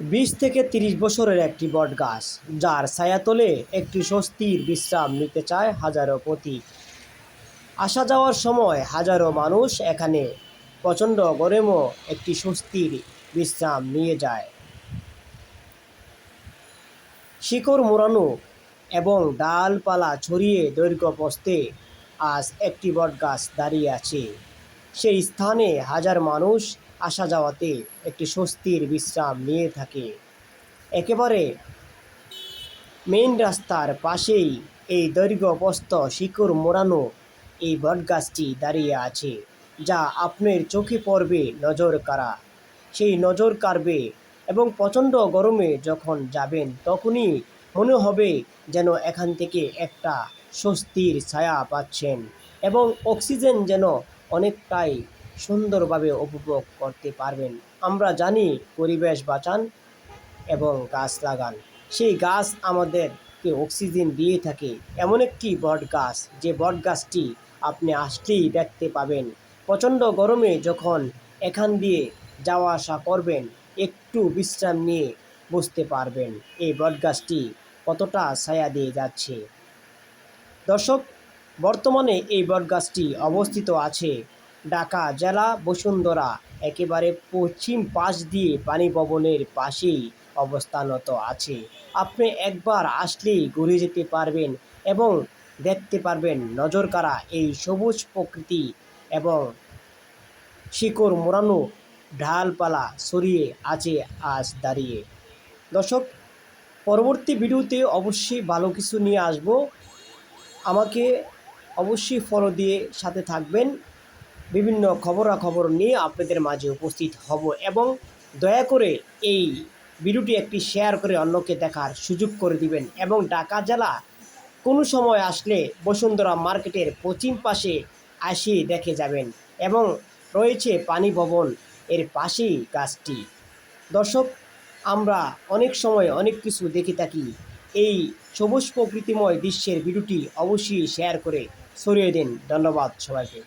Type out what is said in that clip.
বিশ থেকে তিরিশ বছরের একটি বট গাছ, যার ছায়াতলে একটি স্বস্তির বিশ্রাম নিতে চায় হাজারো পথিক আসা যাওয়ার সময় হাজারো মানুষ এখানে প্রচণ্ড গরমেও একটি স্বস্তির বিশ্রাম নিয়ে যায়। শিকড় মোড়ানো এবং ডালপালা ছড়িয়ে দৈর্ঘ্য প্রস্তে আজ একটি বটগাছ দাঁড়িয়ে আছে। সেই স্থানে হাজার মানুষ আসা যাওয়াতে একটি স্বস্তির বিশ্রাম নিয়ে থাকে। একেবারে মেইন রাস্তার পাশেই এই দৈর্ঘ্য প্রস্থ শিকড় মোড়ানো এই বটগাছটি দাঁড়িয়ে আছে, যা আপনার চোখে পড়বে নজর কাড়া। সেই নজর কাড়বে এবং প্রচণ্ড গরমে যখন যাবেন, তখনই মনে হবে যেন এখান থেকে একটা স্বস্তির ছায়া পাচ্ছেন এবং অক্সিজেন যেন অনেকটাই সুন্দরভাবে উপভোগ করতে পারবেন। আমরা জানি পরিবেশ বাঁচান এবং গাছ লাগান। সেই গাছ আমাদেরকে অক্সিজেন দিয়ে থাকে। এমন একটি বট গাছ, যে বট গাছটি আপনি আসলেই দেখতে পাবেন। প্রচণ্ড গরমে যখন এখান দিয়ে যাওয়া আসা করবেন, একটু বিশ্রাম নিয়ে বুঝতে পারবেন। এই বট গাছটি কতটা ছায়া দিয়ে যাচ্ছে। দর্শক বর্তমানে এই বটগাছটি অবস্থিত আছে। ঢাকা জেলা বসুন্ধরা, একেবারে পশ্চিম পাশ দিয়ে পানি ভবনের পাশেই অবস্থানত আছে। আপনি একবার আসলেই ঘুরে যেতে পারবেন এবং দেখতে পারবেন নজর কাড়া এই সবুজ প্রকৃতি এবং শিকড় মোড়ানো ঢালপালা সরিয়ে আছে আজ দাঁড়িয়ে। দর্শক, পরবর্তী ভিডিওতে অবশ্যই ভালো কিছু নিয়ে আসব। আমাকে অবশ্যই ফলো দিয়ে সাথে থাকবেন। বিভিন্ন খবরাখবর নিয়ে আপনাদের মাঝে উপস্থিত হব এবং দয়া করে এই ভিডিওটি একটি শেয়ার করে অন্যকে দেখার সুযোগ করে দিবেন এবং ঢাকা জেলা কোনো সময় আসলে বসুন্ধরা মার্কেটের পশ্চিম পাশে আসিয়ে দেখে যাবেন এবং রয়েছে পানি ভবন এর পাশেই গাছটি। দর্শক, আমরা অনেক সময় অনেক কিছু দেখে থাকি। এই সবুজ প্রকৃতিময় দৃশ্যের ভিডিওটি অবশ্যই শেয়ার করে সরিয়ে দিন। ধন্যবাদ সবাইকে।